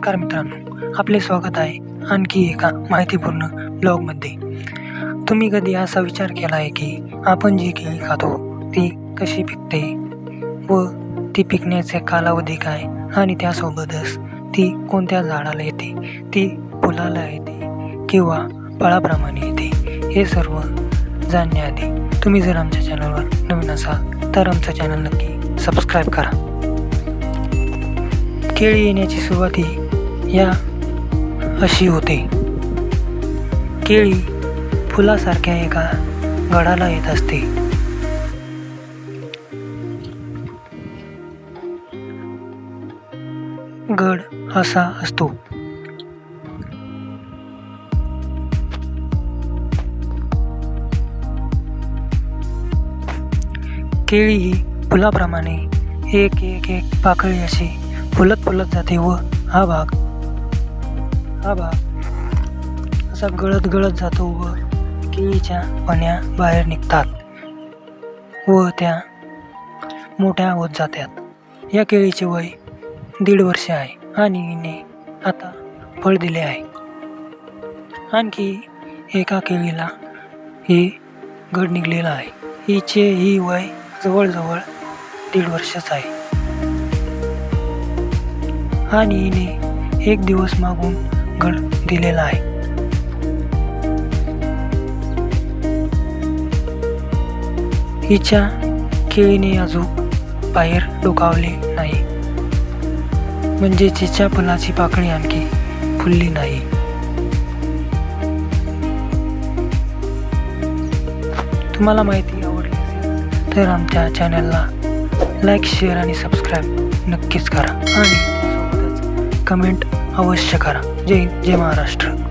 नमस्कार मित्रांनो आपले स्वागत आहे आणखी एका माहितीपूर्ण ब्लॉगमध्ये. तुम्ही कधी असा विचार केला आहे की आपण जी केळी खातो ती कशी पिकते? व ती पिकण्याचे कालावधी काय? आणि त्यासोबतच ती कोणत्या झाडाला येते? ती फुलाला येते किंवा फळाप्रमाणे येते? हे सर्व जाणण्याआधी तुम्ही जर आमच्या चॅनलवर नवीन असाल तर आमचं चॅनल नक्की सबस्क्राईब करा. केळी येण्याची सुरुवात ही या अशी होते. केळी फुलासारख्या एका गडाला येत असते. गड असा असतो. केळी ही फुलाप्रमाणे एक एक एक पाकळी अशी फुलत फुलत जाते व हा भाग हा भाग असा गळत गळत जातो व केळीच्या पण्या बाहेर निघतात व त्या मोठ्या होत जातात या केळीचे वय दीड वर्ष आहे आणि हिने आता फळ दिले आहे. आणखी एका केळीला हे घड निघलेला आहे. हिचे ही वय जवळजवळ दीड वर्षच आहे. आणि हिने एक दिवस मागून घड दिलेला आहे. हिच्या केळीने अजून बाहेर डोकावले नाही. म्हणजे तिच्या फुलाची पाकळी आणखी फुलली नाही. तुम्हाला माहिती आवडली असेल तर आमच्या चॅनलला लाईक शेअर आणि सबस्क्राईब नक्कीच करा आणि कमेंट अवश्य करा. जय जय महाराष्ट्र.